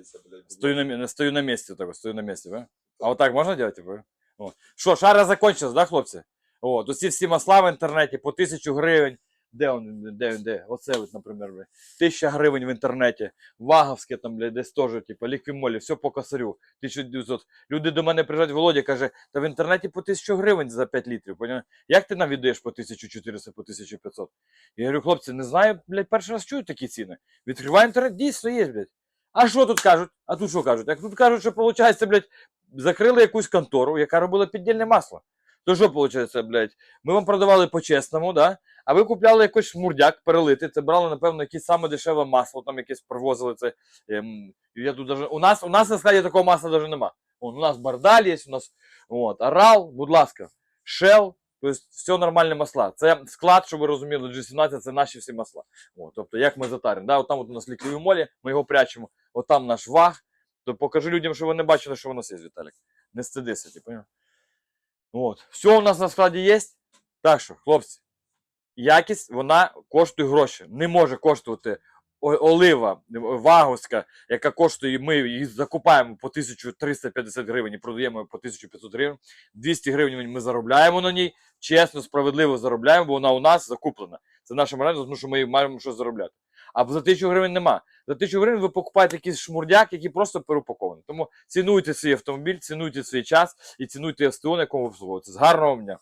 рухайся, блядь. Стою на, ме- стою на месте такой, стою на месте, да? А вот так можно делать, типа? О. Що, шара закончилась, да, хлопці? О, тут ці всі масла в інтернеті по тисячу гривень. Де он, де, він, де? Оце, от, наприклад, блядь. тисяча гривень в інтернеті. Ваговське там, блядь, десь теж, типу, ліквімолі, все по косарю. 1900. Люди до мене приїжджають, Володя каже, та в інтернеті по тисячу гривень за 5 літрів. Поняв? Як ти нам віддаєш по 1400, по 1500? Я говорю, хлопці, не знаю, блядь, перший раз чую такі ціни. Відкриваю інтернет, дійсно є, блядь. А що тут кажуть? А тут що кажуть? Як тут кажуть, що виходить, блядь, закрили якусь контору, яка робила піддільне масло. То що виходить, блядь? Ми вам продавали по-чесному, да? а ви купляли якийсь шмурдяк перелитий, це брали, напевно, якесь саме дешеве масло, там якесь привозили це. Ем, я тут даже, у, нас, у нас на складі такого масла навіть нема. Вон, у нас бардаль є, у нас от, орал, будь ласка, Shell, тобто все нормальні масла. Це склад, щоб ви розуміли, G17 це наші всі масла. От, тобто, як ми затаримо. Да? От от у нас лікові молі, ми його прячемо, от там наш ваг. То покажи людям, що вони бачили, що у нас є, Віталік. Не стидися, ти? От. Все у нас на складі є. Так що, хлопці, якість вона коштує гроші. Не може коштувати о- олива ваговська, яка коштує, ми її закупаємо по 1350 гривень і продаємо по 1500 гривень. 200 гривень ми заробляємо на ній. Чесно, справедливо заробляємо, бо вона у нас закуплена. Це наша мережа, тому що ми маємо щось заробляти. А за 1000 гривень нема. За 1000 гривень ви покупаєте якийсь шмурдяк, який просто переупакований. Тому цінуйте свій автомобіль, цінуйте свій час і цінуйте СТО, на якому обслуговуєте. З гарного дня!